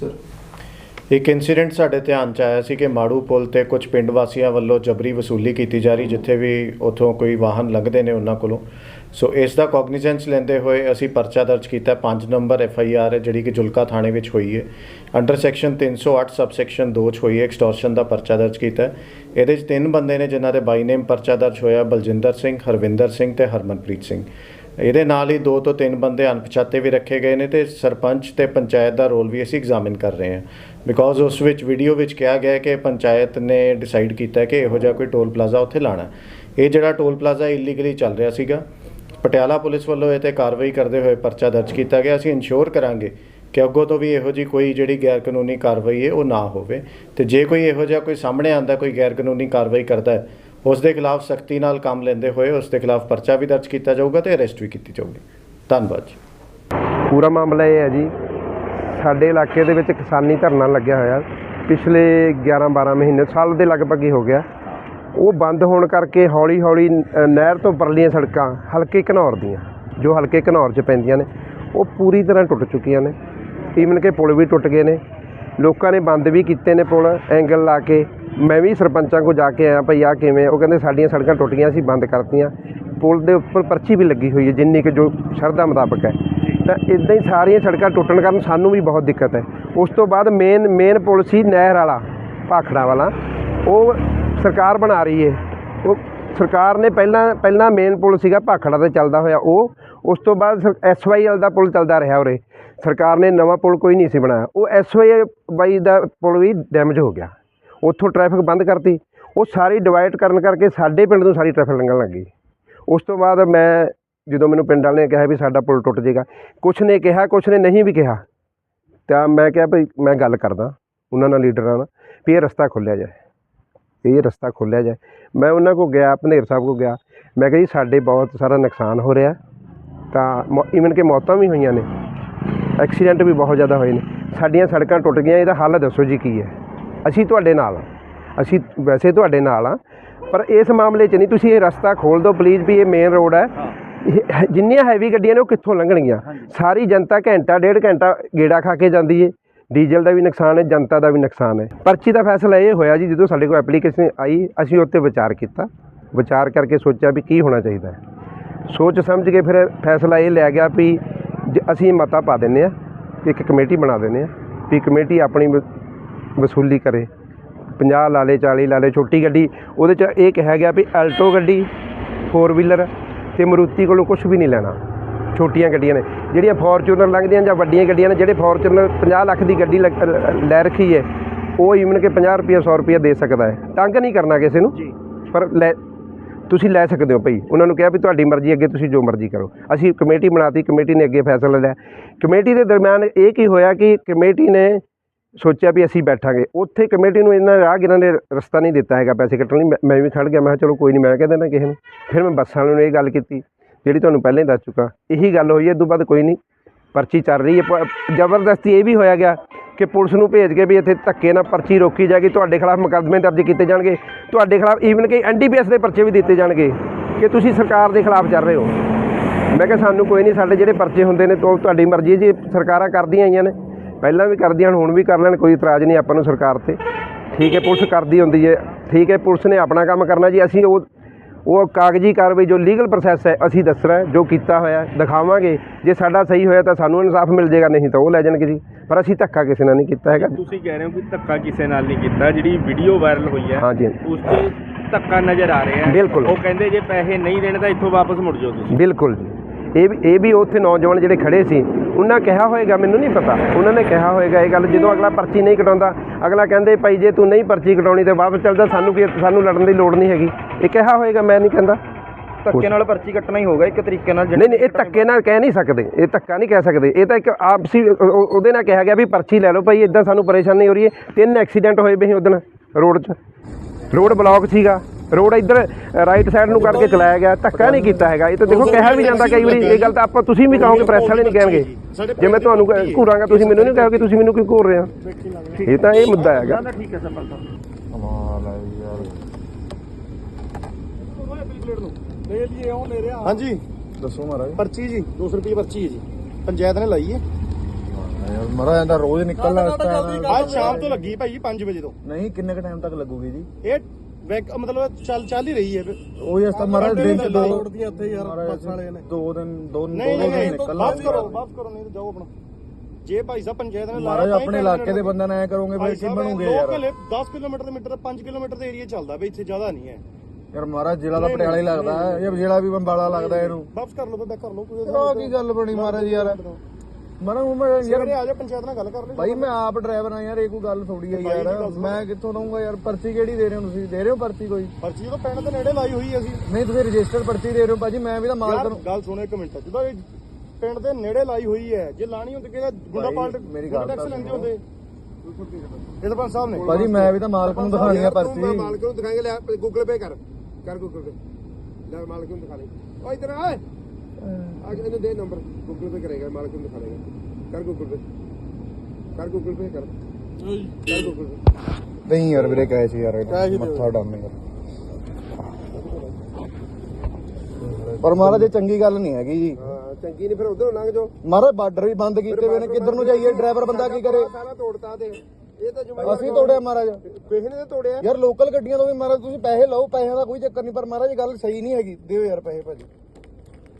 Sir. ਇੱਕ incident ਸਾਡੇ ਧਿਆਨ ਚ ਆਇਆ ਸੀ ਕਿ ਮਾੜੂ ਪੁਲ ਤੇ ਕੁਝ ਪਿੰਡ ਵਾਸੀਆਂ ਵੱਲੋਂ ਜਬਰੀ ਵਸੂਲੀ ਕੀਤੀ ਜਾ ਰਹੀ, ਜਿੱਥੇ ਵੀ ਉਥੋਂ ਕੋਈ ਵਾਹਨ ਲੰਘਦੇ ਨੇ ਉਹਨਾਂ ਕੋਲੋਂ। ਸੋ ਇਸ ਦਾ ਕੌਗਨੀਜ਼ੈਂਸ ਲੈਂਦੇ ਹੋਏ ਅਸੀਂ ਪਰਚਾ ਦਰਜ ਕੀਤਾ। 5 ਨੰਬਰ ਐਫ ਆਈ ਆਰ ਹੈ, ਜਿਹੜੀ ਕਿ ਜੁਲਕਾ ਥਾਣੇ ਵਿੱਚ ਹੋਈ ਹੈ। ਅੰਡਰ ਸੈਕਸ਼ਨ 308 ਸਬਸੈਕਸ਼ਨ 2 ਚ ਹੋਈ ਹੈ ਐਕਸਟੋਰਸ਼ਨ ਦਾ ਪਰਚਾ ਦਰਜ ਕੀਤਾ ਇਹਦੇ ਚ ਤਿੰਨ ਬੰਦੇ ਨੇ, ਜਿਨ੍ਹਾਂ ਦੇ ਬਾਈ ਨੇਮ ਪਰਚਾ ਦਰਜ ਹੋਇਆ, ਬਲਜਿੰਦਰ ਸਿੰਘ, ਹਰਵਿੰਦਰ ਸਿੰਘ ਤੇ ਹਰਮਨਪ੍ਰੀਤ ਸਿੰਘ। ਇਹਦੇ ਨਾਲ ਹੀ ਦੋ ਤੋਂ ਤਿੰਨ ਬੰਦੇ ਅਣਪਛਾਤੇ ਵੀ ਰੱਖੇ ਗਏ ਨੇ ਤੇ ਸਰਪੰਚ ਤੇ ਪੰਚਾਇਤ ਦਾ ਰੋਲ ਵੀ ਅਸੀਂ ਐਗਜ਼ਾਮਿਨ ਕਰ ਰਹੇ ਹਾਂ। ਬਿਕੋਜ਼ ਉਸ ਵਿੱਚ ਵੀਡੀਓ ਵਿੱਚ ਕਿਹਾ ਗਿਆ ਹੈ ਕਿ ਪੰਚਾਇਤ ਨੇ ਡਿਸਾਈਡ ਕੀਤਾ ਕਿ ਇਹੋ ਜਿਹਾ ਕੋਈ ਟੋਲ ਪਲਾਜ਼ਾ ਉੱਥੇ ਲਾਣਾ ਇਹ ਜਿਹੜਾ ਟੋਲ ਪਲਾਜ਼ਾ ਇਲੀਗਲੀ ਚੱਲ ਰਿਹਾ ਸੀਗਾ, ਪਟਿਆਲਾ ਪੁਲਿਸ ਵੱਲੋਂ ਇਹ ਤੇ ਕਾਰਵਾਈ ਕਰਦੇ ਹੋਏ ਪਰਚਾ ਦਰਜ ਕੀਤਾ ਗਿਆ। ਅਸੀਂ ਇਨਸ਼ੋਰ ਕਰਾਂਗੇ ਕਿ ਅੱਗੋਂ ਤੋਂ ਵੀ ਇਹੋ ਜੀ ਕੋਈ ਜਿਹੜੀ ਗੈਰ ਕਾਨੂੰਨੀ ਕਾਰਵਾਈ ਹੈ, ਉਹ ਨਾ ਹੋਵੇ। ਤੇ ਜੇ ਕੋਈ ਇਹੋ ਜਿਹਾ ਕੋਈ ਸਾਹਮਣੇ ਆਂਦਾ ਕੋਈ ਗੈਰ ਕਾਨੂੰਨੀ ਕਾਰਵਾਈ ਕਰਦਾ ਹੈ ਉਸ ਦੇ ਖਿਲਾਫ ਸਖਤੀ ਨਾਲ ਕੰਮ ਲੈਂਦੇ ਹੋਏ ਉਸ ਦੇ ਖਿਲਾਫ ਪਰਚਾ ਵੀ ਦਰਜ ਕੀਤਾ ਜਾਊਗਾ ਤੇ ਅਰੈਸਟ ਵੀ ਕੀਤੀ ਜਾਊਗੀ। ਧੰਨਵਾਦ ਜੀ। ਪੂਰਾ ਮਾਮਲਾ ਇਹ ਹੈ ਜੀ, ਸਾਡੇ ਇਲਾਕੇ ਦੇ ਵਿੱਚ ਕਿਸਾਨੀ ਧਰਨਾ ਲੱਗਿਆ ਹੋਇਆ। ਪਿਛਲੇ 11-12 ਮਹੀਨੇ, ਸਾਲ ਦੇ ਲਗਭਗ ਹੀ ਹੋ ਗਿਆ। ਉਹ ਬੰਦ ਹੋਣ ਕਰਕੇ ਹੌਲੀ-ਹੌਲੀ ਨਹਿਰ ਤੋਂ ਪਰਲੀਆਂ ਸੜਕਾਂ ਹਲਕੇ ਘਨੌਰ ਦੀਆਂ, ਜੋ ਹਲਕੇ ਘਨੌਰ 'ਚ ਪੈਂਦੀਆਂ ਨੇ, ਉਹ ਪੂਰੀ ਤਰ੍ਹਾਂ ਟੁੱਟ ਚੁੱਕੀਆਂ ਨੇ। ਈਵਨ ਕਿ ਪੁਲ ਵੀ ਟੁੱਟ ਗਏ ਨੇ। ਲੋਕਾਂ ਨੇ ਬੰਦ ਵੀ ਕੀਤੇ ਨੇ ਪੁਲ ਐਂਗਲ ਲਾ ਕੇ। ਮੈਂ ਵੀ ਸਰਪੰਚਾਂ ਕੋ ਜਾ ਕੇ ਆਇਆ, ਭਈ ਆ ਕਿਵੇਂ ਉਹ ਕਹਿੰਦੇ, ਸਾਡੀਆਂ ਸੜਕਾਂ ਟੁੱਟ ਗਈਆਂ ਸੀ ਬੰਦ ਕਰਤੀਆਂ। ਪੁਲ ਦੇ ਉੱਪਰ ਪਰਚੀ ਵੀ ਲੱਗੀ ਹੋਈ ਹੈ, ਜਿੰਨੀ ਕਿ ਜੋ ਸ਼ਰਧਾ ਮੁਤਾਬਕ ਹੈ। ਤਾਂ ਇਦਾਂ ਹੀ ਸਾਰੀਆਂ ਸੜਕਾਂ ਟੁੱਟਣ ਕਾਰਨ ਸਾਨੂੰ ਵੀ ਬਹੁਤ ਦਿੱਕਤ ਹੈ। ਉਸ ਤੋਂ ਬਾਅਦ ਮੇਨ ਮੇਨ ਪੁਲ ਸੀ ਨਹਿਰ ਵਾਲਾ, ਭਾਖੜਾ ਵਾਲਾ। ਉਹ ਸਰਕਾਰ ਬਣਾ ਰਹੀ ਹੈ। ਉਹ ਸਰਕਾਰ ਨੇ ਪਹਿਲਾਂ ਪਹਿਲਾਂ ਮੇਨ ਪੁਲ ਸੀਗਾ ਭਾਖੜਾ ਤੇ ਚੱਲਦਾ ਹੋਇਆ ਉਹ। ਉਸ ਤੋਂ ਬਾਅਦ ਐਸਵਾਈਐਲ ਦਾ ਪੁਲ ਚੱਲਦਾ ਰਿਹਾ ਉਰੇ। ਸਰਕਾਰ ਨੇ ਨਵਾਂ ਪੁਲ ਕੋਈ ਨਹੀਂ ਸੀ ਬਣਾਇਆ। ਉਹ ਐਸਵਾਈ ਦਾ ਪੁਲ ਵੀ ਡੈਮੇਜ ਹੋ ਗਿਆ। ਉੱਥੋਂ ਟ੍ਰੈਫਿਕ ਬੰਦ ਕਰਤੀ। ਉਹ ਸਾਰੀ ਡਿਵਾਈਡ ਕਰਨ ਕਰਕੇ ਸਾਡੇ ਪਿੰਡ ਤੋਂ ਸਾਰੀ ਟ੍ਰੈਫਿਕ ਲੰਘਣ ਲੱਗੀ ਉਸ ਤੋਂ ਬਾਅਦ ਮੈਂ ਜਦੋਂ ਮੈਨੂੰ ਪਿੰਡ ਵਾਲਿਆਂ ਨੇ ਕਿਹਾ ਵੀ ਸਾਡਾ ਪੁਲ ਟੁੱਟ ਜਾਏਗਾ, ਕੁਛ ਨੇ ਕਿਹਾ, ਕੁਛ ਨੇ ਨਹੀਂ ਵੀ ਕਿਹਾ। ਤਾਂ ਮੈਂ ਕਿਹਾ ਭਈ ਮੈਂ ਗੱਲ ਕਰਦਾ ਉਹਨਾਂ ਨਾਲ, ਲੀਡਰਾਂ ਨਾਲ, ਵੀ ਇਹ ਰਸਤਾ ਖੋਲ੍ਹਿਆ ਜਾਏ। ਇਹ ਰਸਤਾ ਖੋਲ੍ਹਿਆ ਜਾਏ। ਮੈਂ ਉਹਨਾਂ ਕੋ ਗਿਆ ਭਨੇਰ ਸਾਹਿਬ ਕੋ ਗਿਆ। ਮੈਂ ਕਿਹਾ ਜੀ ਸਾਡੇ ਬਹੁਤ ਸਾਰਾ ਨੁਕਸਾਨ ਹੋ ਰਿਹਾ। ਤਾਂ ਈਵਨ ਕਿ ਮੌਤਾਂ ਵੀ ਹੋਈਆਂ ਨੇ। ਐਕਸੀਡੈਂਟ ਵੀ ਬਹੁਤ ਜ਼ਿਆਦਾ ਹੋਏ ਨੇ। ਸਾਡੀਆਂ ਸੜਕਾਂ ਟੁੱਟ ਗਈਆਂ ਇਹਦਾ ਹੱਲ ਦੱਸੋ ਜੀ ਕੀ ਹੈ? ਅਸੀਂ ਤੁਹਾਡੇ ਨਾਲ ਅਸੀਂ ਵੈਸੇ ਤੁਹਾਡੇ ਨਾਲ ਆ ਪਰ ਇਸ ਮਾਮਲੇ 'ਚ ਨਹੀਂ। ਤੁਸੀਂ ਇਹ ਰਸਤਾ ਖੋਲ ਦਿਓ ਪਲੀਜ਼ ਵੀ ਇਹ ਮੇਨ ਰੋਡ ਹੈ। ਜਿੰਨੀਆਂ ਹੈਵੀ ਗੱਡੀਆਂ ਨੇ ਉਹ ਕਿੱਥੋਂ ਲੰਘਣਗੀਆਂ? ਸਾਰੀ ਜਨਤਾ ਘੰਟਾ ਡੇਢ ਘੰਟਾ ਗੇੜਾ ਖਾ ਕੇ ਜਾਂਦੀ ਏ। ਡੀਜ਼ਲ ਦਾ ਵੀ ਨੁਕਸਾਨ ਹੈ, ਜਨਤਾ ਦਾ ਵੀ ਨੁਕਸਾਨ ਹੈ। ਪਰਚੀ ਦਾ ਫੈਸਲਾ ਇਹ ਹੋਇਆ ਜੀ, ਜਦੋਂ ਸਾਡੇ ਕੋਲ ਐਪਲੀਕੇਸ਼ਨ ਆਈ, ਅਸੀਂ ਉੱਤੇ ਵਿਚਾਰ ਕੀਤਾ। ਵਿਚਾਰ ਕਰਕੇ ਸੋਚਿਆ ਵੀ ਕੀ ਹੋਣਾ ਚਾਹੀਦਾ ਹੈ। ਸੋਚ ਸਮਝ ਕੇ ਫਿਰ ਫੈਸਲਾ ਇਹ ਲਿਆ ਗਿਆ ਵੀ ਜ- ਅਸੀਂ ਮਤਾ ਪਾ ਦਿੰਨੇ ਆ ਇੱਕ ਕਮੇਟੀ ਬਣਾ ਦਿੰਨੇ ਆ ਵੀ ਕਮੇਟੀ ਆਪਣੀ ਵ- ਵਸੂਲੀ ਕਰੇ। 50 ਲਾ ਲੇ 40 ਲਾ ਲੇ, ਛੋਟੀ ਗੱਡੀ, ਉਹਦੇ ਚ ਇਹ ਕਿਹਾ ਗਿਆ ਵੀ ਐਲਟੋ ਗੱਡੀ 4 ਵੀਲਰ ਤੇ ਮਰੂਤੀ ਕੋਲੋਂ ਕੁਝ ਵੀ ਨਹੀਂ ਲੈਣਾ। ਛੋਟੀਆਂ ਗੱਡੀਆਂ ਨੇ ਜਿਹੜੀਆਂ ਫੋਰਚੂਨਰ ਲੰਘਦੀਆਂ ਜਾਂ ਵੱਡੀਆਂ ਗੱਡੀਆਂ ਨੇ ਜਿਹੜੇ ਫੋਰਚੂਨਰ 50 ਲੱਖ ਦੀ ਗੱਡੀ ਲੈ ਰੱਖੀ ਹੈ ਉਹ ਈਵਨ ਕਿ 50 ਰੁਪਏ 100 ਰੁਪਏ ਦੇ ਸਕਦਾ ਹੈ। ਤੰਗ ਨਹੀਂ ਕਰਨਾ ਕਿਸੇ ਨੂੰ ਪਰ ਲੈ ਤੁਸੀਂ ਲੈ ਸਕਦੇ ਹੋ ਭਈ। ਉਹਨਾਂ ਨੂੰ ਕਿਹਾ ਵੀ ਤੁਹਾਡੀ ਮਰਜ਼ੀ ਅੱਗੇ ਤੁਸੀਂ ਜੋ ਮਰਜ਼ੀ ਕਰੋ। ਅਸੀਂ ਕਮੇਟੀ ਬਣਾਤੀ ਕਮੇਟੀ ਨੇ ਅੱਗੇ ਫੈਸਲਾ ਲਿਆ। ਕਮੇਟੀ ਦੇ ਦਰਮਿਆਨ ਇਹ ਕੀ ਹੋਇਆ ਕਿ ਕਮੇਟੀ ਨੇ ਸੋਚਿਆ ਵੀ ਅਸੀਂ ਬੈਠਾਂਗੇ। ਉੱਥੇ ਕਮੇਟੀ ਨੂੰ ਇਹਨਾਂ ਰਾਹਗੀਰਾਂ ਨੇ ਰਸਤਾ ਨਹੀਂ ਦਿੱਤਾ ਹੈਗਾ ਪੈਸੇ ਕੱਟਣ ਲਈ। ਮੈਂ- ਵੀ ਖੜ ਗਿਆ ਮੈਂ ਕਿਹਾ ਚਲੋ ਕੋਈ ਨਹੀਂ ਮੈਂ ਕਹਿ ਦੇਣਾ ਕਿਸੇ ਨੂੰ। ਫਿਰ ਮੈਂ ਬੱਸਾਂ ਵਾਲਿਆਂ ਨੂੰ ਇਹ ਗੱਲ ਕੀਤੀ। ਜਿਹੜੀ ਤੁਹਾਨੂੰ ਪਹਿਲਾਂ ਹੀ ਦੱਸ ਚੁੱਕਾ। ਇਹੀ ਗੱਲ ਹੋਈ ਹੈ ਤੋਂ ਬਾਅਦ ਕੋਈ ਨਹੀਂ। ਪਰਚੀ ਚੱਲ ਰਹੀ ਹੈ। ਪ- ਜ਼ਬਰਦਸਤੀ ਇਹ ਵੀ ਹੋਇਆ ਗਿਆ ਕਿ ਪੁਲਿਸ ਨੂੰ ਭੇਜ ਕੇ ਵੀ ਇੱਥੇ ਧੱਕੇ ਨਾਲ ਪਰਚੀ ਰੋਕੀ ਜਾਏਗੀ। ਤੁਹਾਡੇ ਖਿਲਾਫ ਮੁਕੱਦਮੇ ਦਰਜ ਕੀਤੇ ਜਾਣਗੇ। ਤੁਹਾਡੇ ਖਿਲਾਫ ਈਵਨ ਕਿ ਐਨਡੀਪੀਐਸ ਦੇ ਪਰਚੇ ਵੀ ਦਿੱਤੇ ਜਾਣਗੇ ਕਿ ਤੁਸੀਂ ਸਰਕਾਰ ਦੇ ਖਿਲਾਫ ਚੱਲ ਰਹੇ ਹੋ। ਮੈਂ ਕਿਹਾ ਸਾਨੂੰ ਕੋਈ ਨਹੀਂ, ਸਾਡੇ ਜਿਹੜੇ ਪਰਚੇ ਹੁੰਦੇ ਨੇ, ਤੋਂ ਤੁਹਾਡੀ ਮਰਜ਼ੀ ਹੈ ਜੀ। ਸਰਕਾਰਾਂ ਕਰਦੀਆਂ ਆਈਆਂ ਨੇ। ਪਹਿਲਾਂ ਵੀ ਕਰਦੀਆਂ ਹੁਣ ਵੀ ਕਰ ਲੈਣ, ਕੋਈ ਇਤਰਾਜ਼ ਨਹੀਂ ਆਪਾਂ ਨੂੰ ਸਰਕਾਰ ਤੇ। ਠੀਕ ਹੈ, ਪੁਲਿਸ ਕਰਦੀ ਹੁੰਦੀ ਹੈ। ਠੀਕ ਹੈ, ਪੁਲਿਸ ਨੇ ਆਪਣਾ ਕੰਮ ਕਰਨਾ ਜੀ। ਅਸੀਂ ਉਹ ਉਹ ਕਾਗਜ਼ੀ ਕਾਰਵਾਈ ਜੋ ਲੀਗਲ ਪ੍ਰੋਸੈਸ ਹੈ ਅਸੀਂ ਦੱਸਣਾ ਜੋ ਕੀਤਾ ਹੋਇਆ ਦਿਖਾਵਾਂਗੇ। ਜੇ ਸਾਡਾ ਸਹੀ ਹੋਇਆ ਤਾਂ ਸਾਨੂੰ ਇਨਸਾਫ ਮਿਲ ਜਾਏਗਾ ਨਹੀਂ ਤਾਂ ਉਹ ਲੈ ਜਾਣਗੇ ਜੀ। ਪਰ ਅਸੀਂ ਧੱਕਾ ਕਿਸੇ ਨਾਲ ਨਹੀਂ ਕੀਤਾ ਹੈਗਾ ਤੁਸੀਂ ਕਹਿ ਰਹੇ ਹੋ ਕਿ ਧੱਕਾ ਕਿਸੇ ਨਾਲ ਨਹੀਂ ਕੀਤਾ ਜਿਹੜੀ ਵੀਡੀਓ ਵਾਇਰਲ ਹੋਈ ਹੈ ਹਾਂਜੀ। ਉਸ 'ਚ ਧੱਕਾ ਨਜ਼ਰ ਆ ਰਿਹਾ ਹੈ। ਬਿਲਕੁਲ। ਉਹ ਕਹਿੰਦੇ ਜੇ ਪੈਸੇ ਨਹੀਂ ਦੇਣੇ ਤਾਂ ਇੱਥੋਂ ਵਾਪਸ ਮੁੜ ਜਾਓ ਤੁਸੀਂ। ਬਿਲਕੁਲ ਜੀ। ਇਹ ਵੀ ਇਹ ਵੀ ਉੱਥੇ ਨੌਜਵਾਨ ਜਿਹੜੇ ਖੜੇ ਸੀ ਉਹਨਾਂ ਕਿਹਾ ਹੋਏਗਾ ਮੈਨੂੰ ਨਹੀਂ ਪਤਾ। ਉਹਨਾਂ ਨੇ ਕਿਹਾ ਹੋਏਗਾ ਇਹ ਗੱਲ ਜਦੋਂ ਅਗਲਾ ਪਰਚੀ ਨਹੀਂ ਕਟਾਉਂਦਾ ਅਗਲਾ ਕਹਿੰਦੇ ਭਾਈ ਜੇ ਤੂੰ ਨਹੀਂ ਪਰਚੀ ਕਟਾਉਣੀ ਤੇ ਵਾਪਸ ਚੱਲ ਜਾ ਸਾਨੂੰ ਕੀ ਸਾਨੂੰ ਲੜਨ ਦੀ ਲੋੜ ਨਹੀਂ ਹੈਗੀ। ਇਹ ਕਿਹਾ ਹੋਏਗਾ ਮੈਂ ਨਹੀਂ ਕਹਿੰਦਾ। ਧੱਕੇ ਨਾਲ ਪਰਚੀ ਕੱਟਣਾ ਹੀ ਹੋਗਾ ਇੱਕ ਤਰੀਕੇ ਨਾਲ ਨਹੀਂ ਨਹੀਂ ਇਹ ਧੱਕੇ ਨਾਲ ਕਹਿ ਨਹੀਂ ਸਕਦੇ ਇਹ ਧੱਕਾ ਨਹੀਂ ਕਹਿ ਸਕਦੇ। ਇਹ ਤਾਂ ਇੱਕ ਆਪਸੀ ਉਹ- ਉਹ- ਉਹਦੇ ਨਾਲ ਕਿਹਾ ਗਿਆ ਵੀ ਪਰਚੀ ਲੈ ਲਓ ਭਾਈ ਇਦਾਂ ਸਾਨੂੰ ਪਰੇਸ਼ਾਨੀ ਹੋ ਰਹੀ ਹੈ। ਤਿੰਨ ਐਕਸੀਡੈਂਟ ਹੋਏ ਸੀ ਉਦੋਂ ਰੋਡ 'ਚ। ਰੋਡ ਬਲੌਕ ਸੀਗਾ। ਰੋਡ ਇੱਧਰ ਰਾਈਟ ਸਾਈਡ ਨੂੰ ਕਰਕੇ ਚਲਾਇਆ ਗਿਆ। ਧੱਕਾ ਨਹੀਂ ਕੀਤਾ ਹੈਗਾ। ਇਹ ਤਾਂ ਦੇਖੋ ਕਿਹਾ ਵੀ ਜਾਂਦਾ ਕਈ ਵਾਰੀ ਇਹ ਗੱਲ ਤਾਂ ਆਪਾਂ ਤੁਸੀਂ ਵੀ ਕਹੋਗੇ ਪ੍ਰੈਸ ਵਾਲੇ ਨਹੀਂ ਕਹਿਣਗੇ। ਜੇ। ਮੈਂ ਤੁਹਾਨੂੰ ਘੂਰਾਂਗਾ ਤੁਸੀਂ ਮੈਨੂੰ ਨਹੀਂ ਕਹੋਗੇ ਤੁਸੀਂ ਮੈਨੂੰ ਕਿਉਂ ਘੂਰ ਰਹੇ ਹੋ। ਇਹ ਤਾਂ ਇਹ ਮੁੱਦਾ ਹੈਗਾ। ਠੀਕ ਹੈ ਸਰਪੰਚ ਸਾਹਿਬ ਹਾਂਜੀ। ਦੱਸੋ ਮਹਾਰਾਜ। ਪਰਚੀ ਜੀ 200 ਰੁਪਏ ਪਰਚੀ ਹੈ ਜੀ। ਪੰਚਾਇਤ ਨੇ ਲਾਈ ਹੈ। ਮਰਾ ਜਾਂਦਾ ਰੋਜ਼ ਨਿਕਲਣਾ ਅੱਜ ਸ਼ਾਮ ਤੋਂ ਲੱਗੀ ਭਾਈ 5 ਵਜੇ ਤੋਂ। ਨਹੀਂ ਕਿੰਨੇ ਕ ਟਾਈਮ ਤੱਕ ਲੱਗੂਗੀ ਜੀ? ਇਹ ਵੈਕ ਮਤਲਬ ਚੱਲ ਚੱਲ ਹੀ ਰਹੀ ਹੈ ਉਹ ਇਸ ਤਾਂ ਮਰਾ ਦਿਨ ਚ ਦੋ ਤੋੜਦੀਆਂ ਉੱਥੇ ਯਾਰ ਬੱਸ ਵਾਲੇ ਨੇ। ਦੋ ਦਿਨ ਦੋ ਦੋ ਨਹੀਂ ਦਿਨ ਨਹੀਂ ਵਾਪਸ ਕਰੋ ਵਾਪਸ ਕਰੋ ਨਹੀਂ ਤਾਂ ਜਾਓ ਆਪਣਾ। ਜੇ ਭਾਈ ਸਾਹਿਬ ਪੰਚਾਇਤ ਨੇ ਮਹਾਰਾਜ ਤਾਂ ਹੀ ਆਪਣੇ ਪੈਸੇ ਇਲਾਕੇ ਦੇ ਦੇਣੇ। ਬੰਦਿਆਂ ਨਾਲ ਐ ਕਰੋਗੇ ਭਾਈ ਫਿਰ ਕੀ ਸਾਹਿਬ, ਬਣੂਗੇ ਯਾਰ? ਹਲੇ 10 ਕਿਲੋਮੀਟਰ ਦੇ ਮੀਟਰ 5 ਕਿਲੋਮੀਟਰ ਦੇ ਏਰੀਆ ਚੱਲਦਾ ਬਈ ਇੱਥੇ ਜ਼ਿਆਦਾ ਨਹੀਂ ਹੈ। ਯਾਰ ਮਹਾਰਾਜ ਜ਼ਿਲ੍ਹਾ ਦਾ ਪਟਿਆਲਾ ਹੀ ਲੱਗਦਾ ਹੈ ਇਹ ਜ਼ਿਲ੍ਹਾ ਵੀ ਬੰਬਾਲਾ ਲੱਗਦਾ ਇਹਨੂੰ। ਵਾਪਸ ਕਰ ਲਓ ਬਈ ਕਰ ਲਓ ਕੋਈ ਯਾਰ ਕੀ ਗੱਲ ਬਣੀ ਮਹਾਰਾਜ ਯਾਰ? ਮਰਾ ਹੁਣ ਮੈਂ ਯਾਰ ਯਾਰ ਆ ਜਾ ਪੰਚਾਇਤ ਨਾਲ ਗੱਲ ਕਰ ਲਈ ਭਾਈ ਮੈਂ ਆਪ ਡਰਾਈਵਰ ਆ ਯਾਰ ਇਹ ਕੋਈ ਗੱਲ ਥੋੜੀ ਹੈ ਯਾਰ। ਮੈਂ ਕਿੱਥੋਂ ਦਊਂਗਾ ਯਾਰ? ਪਰਚੀ ਕਿਹੜੀ ਦੇ ਰਹੇ ਹੋ ਤੁਸੀਂ? ਦੇ ਰਹੇ ਹੋ ਪਰਚੀ ਕੋਈ? ਪਰਚੀ ਜਦੋਂ ਪਿੰਡ ਦੇ ਨੇੜੇ ਲਾਈ ਹੋਈ ਹੈ ਅਸੀਂ। ਨਹੀਂ ਤੁਸੀਂ ਰਜਿਸਟਰ ਪਰਚੀ ਦੇ ਰਹੇ ਹੋ ਭਾਜੀ ਮੈਂ ਵੀ ਤਾਂ ਮਾਲਕ ਯਾਰ ਨੂੰ ਗੱਲ ਸੁਣੋ ਇੱਕ ਮਿੰਟ। ਜਦੋਂ ਇਹ ਪਿੰਡ ਦੇ ਨੇੜੇ ਲਾਈ ਹੋਈ ਹੈ ਜੇ ਲਾਣੀ ਹੁੰਦੀ ਕਿ ਗੁੰਡਾ ਭਾਈ, ਪਾਲਟ ਮੇਰੀ ਗੱਲ ਟੈਕਸ ਤਾਂ ਲੈਂਦੇ ਹੁੰਦੇ? ਇਹ ਤਾਂ ਪੰਜ ਸਾਹਿਬ ਨੇ। ਭਾਜੀ ਮੈਂ ਵੀ ਤਾਂ ਮਾਲਕ ਨੂੰ ਦਿਖਾਣੀ ਆ ਪਰਚੀ। ਮਾਲਕ ਨੂੰ ਦਿਖਾਏਗਾ ਲੈ ਗੂਗਲ ਪੇ ਕਰ। ਕਰ ਗੂਗਲ ਪੇ। ਲੈ ਮਾਲਕ ਨੂੰ ਦਿਖਾ ਲੈ ਓ ਇਧਰ ਆ ਆ ਕੇ ਇਹਨੂੰ ਦੇ ਨੰਬਰ ਗੂਗਲ ਪੇ ਕਰੇਗਾ ਮਾਲਕ ਨੂੰ ਦਿਖਾ ਲੇਗਾ ਕਰ ਗੂਗਲ ਪੇ ਕਰ ਗੂਗਲ ਪੇ ਕਰ। ਕਰ ਗੂਗਲ ਪੇ ਨਹੀਂ ਯਾਰ ਵੀਰੇ ਕਹੇ ਸੀ ਯਾਰ ਮੱਥਾ ਡਾਮੇਗਾ ਪਰ ਮਹਾਰਾਜ ਇਹ ਚੰਗੀ ਗੱਲ ਨਹੀਂ ਹੈਗੀ ਜੀ। ਹਾਂ ਚੰਗੀ ਨਹੀਂ ਫਿਰ ਉਧਰੋਂ ਲੰਘ ਜਾਓ। ਮਹਾਰਾਜ ਬਾਰਡਰ ਵੀ ਬੰਦ ਕੀਤੇ ਹੋਏ ਨੇ ਕਿੱਧਰ ਨੂੰ ਜਾਈਏ? ਡਰਾਈਵਰ ਬੰਦਾ ਕੀ ਕਰੇ? ਸਾਰਾ ਤੋੜਤਾ ਤੇ। ਇਹ ਤਾਂ ਜ਼ਿੰਮੇਵਾਰ ਅਸੀਂ ਤੋੜਿਆ ਮਹਾਰਾਜ। ਕਿਸੇ ਨੇ ਤਾਂ ਤੋੜਿਆ। ਯਾਰ ਲੋਕਲ ਗੱਡੀਆਂ ਤੋਂ ਵੀ ਮਹਾਰਾਜ ਤੁਸੀਂ ਪੈਸੇ ਲਓ ਪੈਸਿਆਂ ਦਾ ਕੋਈ ਚੱਕਰ ਨਹੀਂ ਪਰ ਮਹਾਰਾਜ ਇਹ ਗੱਲ ਸਹੀ ਨਹੀਂ ਹੈਗੀ। ਦਿਓ ਯਾਰ ਪੈਸੇ ਭਾਜੀ ਕਾਦੀ ਗੱਲ ਨਹੀਂ ਸਹੀ ਤੋੜਾ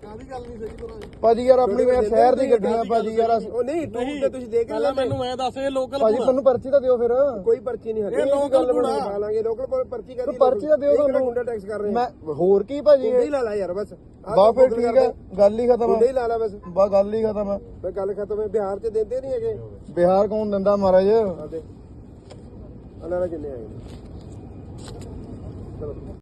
ਭਾਜੀ ਯਾਰ ਆਪਣੀ ਯਾਰ ਸ਼ਹਿਰ ਦੀ ਗੱਡੀਆਂ ਭਾਜੀ ਯਾਰ ਅਸੀਂ- ਉਹ ਨਹੀਂ ਤੂੰ ਤੇ ਤੁਸੀਂ ਦੇਖ ਲੈ ਮੈਨੂੰ ਐ ਦੱਸ ਇਹ ਲੋਕਲ ਭਾਜੀ ਤੁਹਾਨੂੰ ਪਰਚੀ ਤਾਂ ਦਿਓ ਫਿਰ। ਕੋਈ ਪਰਚੀ ਨਹੀਂ। ਖਾ ਲਾਂਗੇ ਲੋਕਲ ਪਰਚੀ ਕਰਦੀ ਪਰਚੀ ਤਾਂ ਦਿਓ ਸਾਨੂੰ। ਗੁੰਡਾ ਟੈਕਸ ਕਰ ਰਹੇ ਮੈਂ ਹੋਰ ਕੀ ਭਾਜੀ? ਗੁੰਡੇ ਹੀ ਲਾ ਲਾ ਯਾਰ ਬਸ। ਬਾ ਫਿਰ ਠੀਕ। ਹੈ ਗੱਲ ਹੀ ਖਤਮ ਗੁੰਡੇ ਹੀ ਹੈ ਲਾ ਲਾ ਬਸ। ਬਾ ਗੱਲ ਹੀ ਖਤਮ ਹੈ ਮੈਂ ਗੱਲ ਖਤਮ ਹੈ ਬਿਹਾਰ ਚ ਦਿੰਦੇ ਨਹੀਂ ਹੈਗੇ। ਬਿਹਾਰ ਕੌਣ ਦਿੰਦਾ ਮਹਾਰਾਜ? ਆਦੇ ਅਨਾਰਾ ਕਿੰਨੇ ਆਏ ਨੇ ਚਲੋ।